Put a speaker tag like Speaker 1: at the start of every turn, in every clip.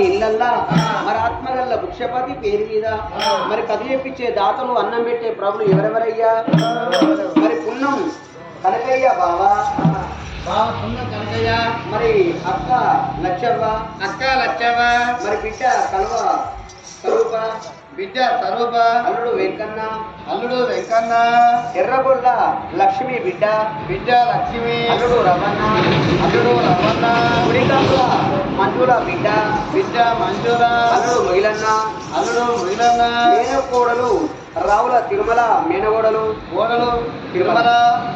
Speaker 1: ఇళ్ళల్లా మరి ఆత్మగల్ల భిక్షపతి పేరు మీద మరి కథ చెప్పించే దాతలు అన్నం పెట్టే ప్రభులు ఎవరెవరయ్యా? మరి పున్నం కనకయ్య బావా.
Speaker 2: బావ కనకయ్య.
Speaker 1: మరి అక్క లచ్చవ్వ.
Speaker 2: అక్క లచ్చవ్వ.
Speaker 1: మరి బిడ్డ కలువ కలువ
Speaker 2: బిడ్డ స్వరూప.
Speaker 1: అల్లుడు వెంకన్న.
Speaker 2: అల్లుడు వెంకన్న.
Speaker 1: ఎర్రగొల్ల లక్ష్మి బిడ్డ.
Speaker 2: బిడ్డ లక్ష్మి.
Speaker 1: అల్లుడు రమణ.
Speaker 2: అల్లుడు రమణ.
Speaker 1: గుడికాపుల మంజుల బిడ్డ
Speaker 2: బిడ్డ మంజుల.
Speaker 1: అల్లుడు మొయిలన్న
Speaker 2: అల్లుడు మిలన
Speaker 1: మేనకోడలు రావుల తిరుమల మేనగోడలు.
Speaker 2: కోడలు తిరుమల.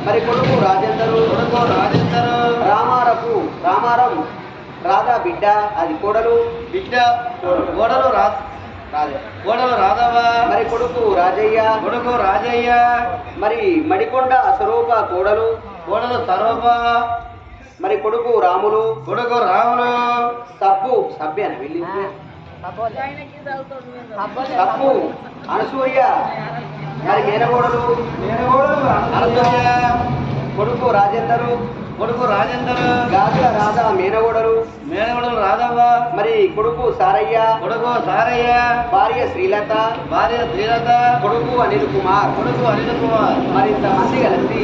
Speaker 1: మరి కొడుకు రాజేందరు.
Speaker 2: కొడుకు రాజేందర్.
Speaker 1: రామారపు రామారం రాధా బిడ్డ అది కోడలు.
Speaker 2: బిడ్డ కోడలు రా
Speaker 1: రాజే
Speaker 2: కోడలు రాధవ
Speaker 1: మరి కొడుకు రాజయ్య.
Speaker 2: కొడుకు రాజయ్య.
Speaker 1: మరి మడికొండ స్వరూప కోడలు.
Speaker 2: కోడలు సరూప
Speaker 1: మరి కొడుకు రాములు?
Speaker 2: కొడుకు రాములు.
Speaker 1: సబ్బు. సభ్య వెళ్ళి. సబ్బు అనసూయ. మరి మేనగోడలు?
Speaker 2: మేనగోడలు అనసూయ.
Speaker 1: కొడుకు రాజేందరు?
Speaker 2: కొడుకు రాజేందర్.
Speaker 1: గాజుల రాధా మేనగోడలు.
Speaker 2: మేనగోడలు రాధవ్వ.
Speaker 1: మరి కొడుకు సారయ్య.
Speaker 2: కొడుకు సారయ్య.
Speaker 1: భార్య శ్రీలత.
Speaker 2: భార్య శ్రీలత.
Speaker 1: కొడుకు అనిల్ కుమార్.
Speaker 2: కొడుకు అనిల్ కుమార్.
Speaker 1: మరింత మంది కలిసి.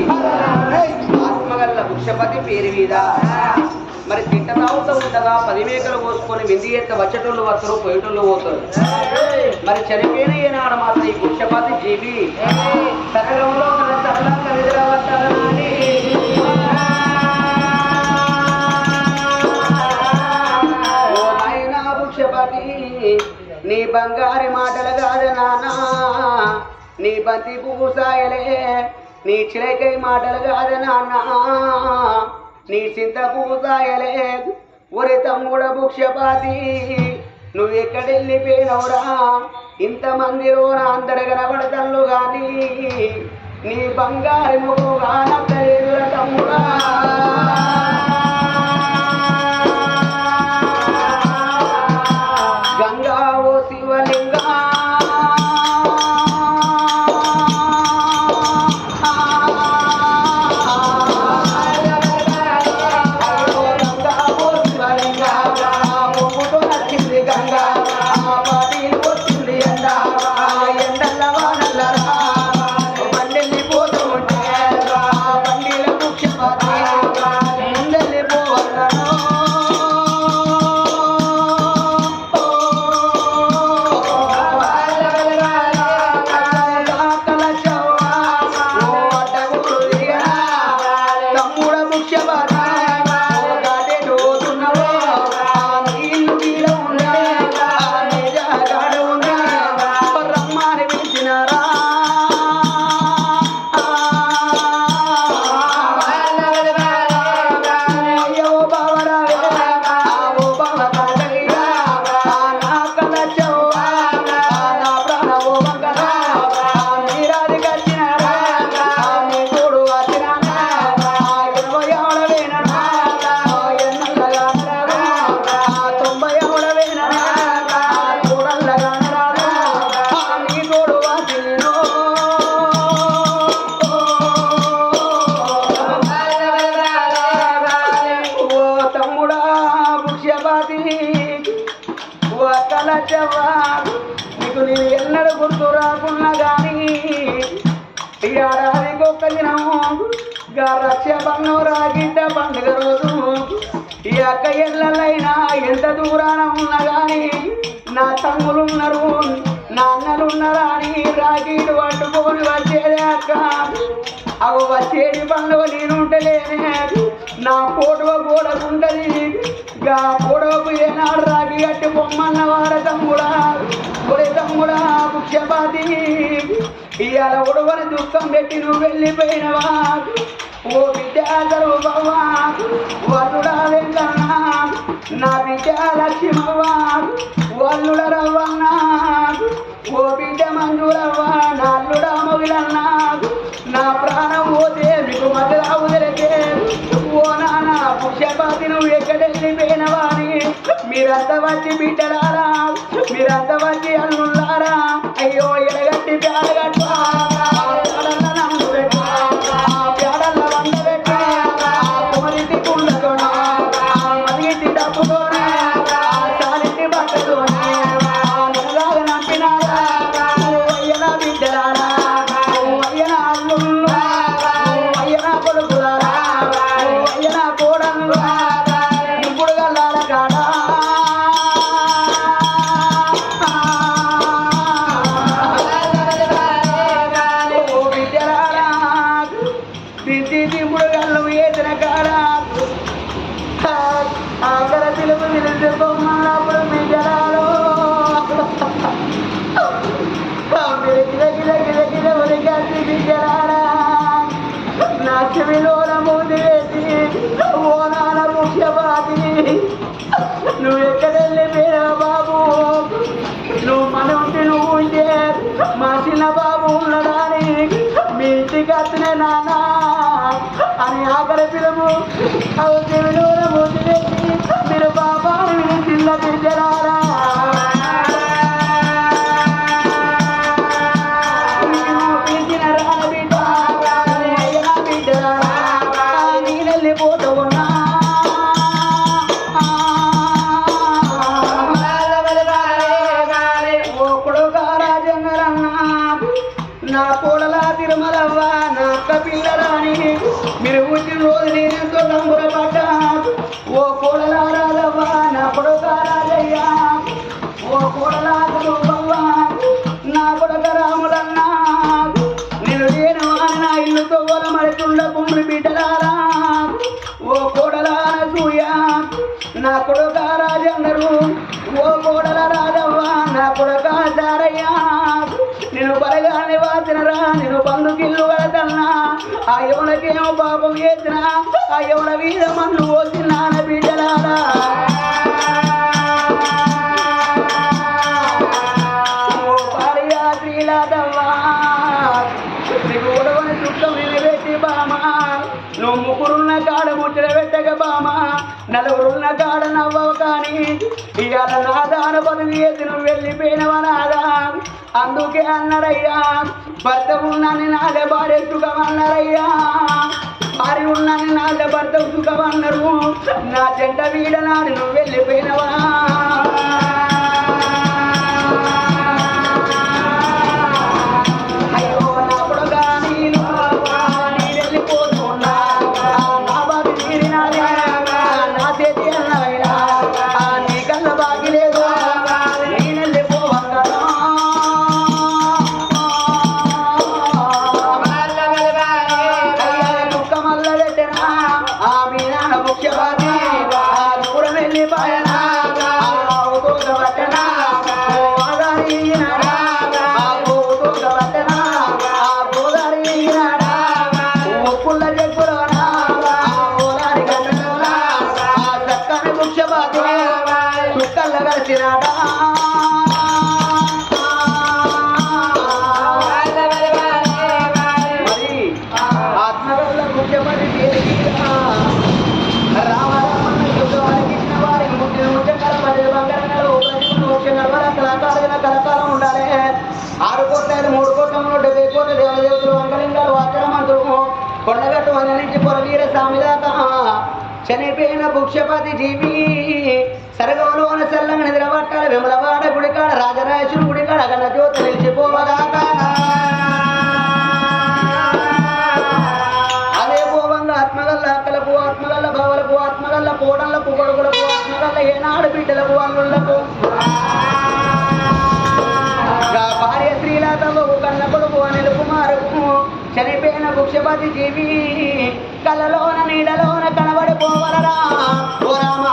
Speaker 1: ఆత్మగల్ల వృక్షపతి పేరు మీద. మరి తిట్ట తాగుతూ ఉండగా పది మేకలు పోసుకొని వింది ఎంత వచ్చేటోళ్ళు వస్తారు పోయేటోళ్ళు పోతారు. మరి చనిపోయిన ఏనాడు మాత్రం ఈ వృక్షపతి జీవి. సరగంలో కల సరళ కలిదిరవతారని ఓ వృక్షపతి నీ బంగారి మాటలు కాదు నానా. నీ బంతి పువ్వు సాయలే నీ చిలకై మాటలు కాదు నాన్న నీ చింత పువ్వు సాయలే తమ్ముడ భుక్షపాతి నువ్వు ఎక్కడెళ్ళిపోయినవురా? ఇంతమంది రోనా అందరు కనబడతల్లు కానీ నీ బంగారు ముఖం కానక్కలేదురా తమ్ముడా. ఏడాదికి ఒక్క దినము గా రక్ష బంగారా పండుగ రోజు ఈ అక్క ఎల్లలైనా ఎంత దూరాన ఉన్నా కానీ నా తమ్ములున్నారు నా అన్నలున్నారా అని రాగిడు పట్టుకొని వచ్చేదే అక్క అవి వచ్చేది పండుగ నేనుంటలేనే నా ఫోటో గోడకుంటది గా ఫోటోకు ఏనాడు రాగి గట్టి బొమ్మన్న వాడ తమ్ముడా ఒరే తమ్ముడా ముఖ్యపాతి ఇవాళ ఉడవని దుఃఖం పెట్టి నువ్వు వెళ్ళిపోయినవా? ఓ విద్యాధరు బావా వరుడా వెంకన్నా నా విద్యా లక్ష్మవ్వా వల్లుడ రవ్వన్నా ఓ బిడ్డ మంజురవ్వా నల్లుడా మొగిలన్నా నా ప్రాణం పోతే మీకు మధ్యలా వదిలితే ఓ నానా పుష్యపాతి నువ్వు ఎక్కడెళ్ళిపోయినవా అని మీరంతా వచ్చి బిడ్డలారా మీరంతా వచ్చి అల్లుళ్ళారా అయ్యో ఎడగట్టి పేడగట్టు త్యాగాల్లో ఏదన కారాలు ఆఖర పిలుపు విరిసి బొమ్మలాపురం మీ జలాలు. గిల గిల గిల గిల ఉరిగాసి మీ నువ్వు చిన్న బాబు ఉన్నదాని మీ ఇంటికి వచ్చిన నాన్న అని ఆకలి పిలుపు అవు చెవిలోన మూతి పెట్టి మీరు బాబాని చిన్న బిడ్డరారా నేను పిలిచిన రాని బిడ్డ, అయ్యా బిడ్డ, నీ వెళ్ళిపోతూ ఉన్నా ఓ కొడుకా రాజేంద్రన్న, నా కోడలా తిరుమలవ్వ నా అక్క పిల్లరాని మీరు వచ్చిన రోజు నేనెంతో సంబరపడ్డా ఓ కోడల రాజవ్వ నా కొడుక రాజయ్య. ఓ కోడలా గురువవ్వ నా కొడుక రాములన్న. నేను లేను నా ఇల్లు తవ్వల మడుతుండ కుమ్ముడు బిడ్డలారా. ఓ కోడల సూయ నా కొడుక రాజందరు. ఓ కోడల రాజవ్వ నా కొడుక దారయ్య నేను బలగానే వాచినరా నేను బంధుకిల్లు కడతన్నా ఆ ఎవలకేమో పాపం చేసిన. ఆ ఎవల వీర మన్ను పోసినాన బిడ్డలారా. నువ్వు ముగ్గురున్న కాడ ముచ్చట పెట్టక బామా. నలుగురున్న కాడ నవ్వవు కానీ. ఇవాళ నాదాన పదవి ఎత్తి నువ్వు వెళ్ళిపోయినవా నాదా అందుకే అన్నారయ్యా భర్త ఉన్నాని నాదే భార్య సుఖమన్నారయ్యా భార్య ఉన్నాని నాదే భర్త సుఖమన్నారు నా జంట వీడనాడు నువ్వు వెళ్ళిపోయినవా? చనిపోయిన భుక్షపతి జీవి. సరగవలోన చల్లంగా నిద్రపట్టాలి విమలవాడ గుడికాడ రాజరాజుడు గుడికాడ గణ జ్యోతి నిలిచిపోవదాకా చనిపోయిన వృక్షపతి జీవి. కలలోన నీడలోన కనబడిపోవలరా? ఓ రామ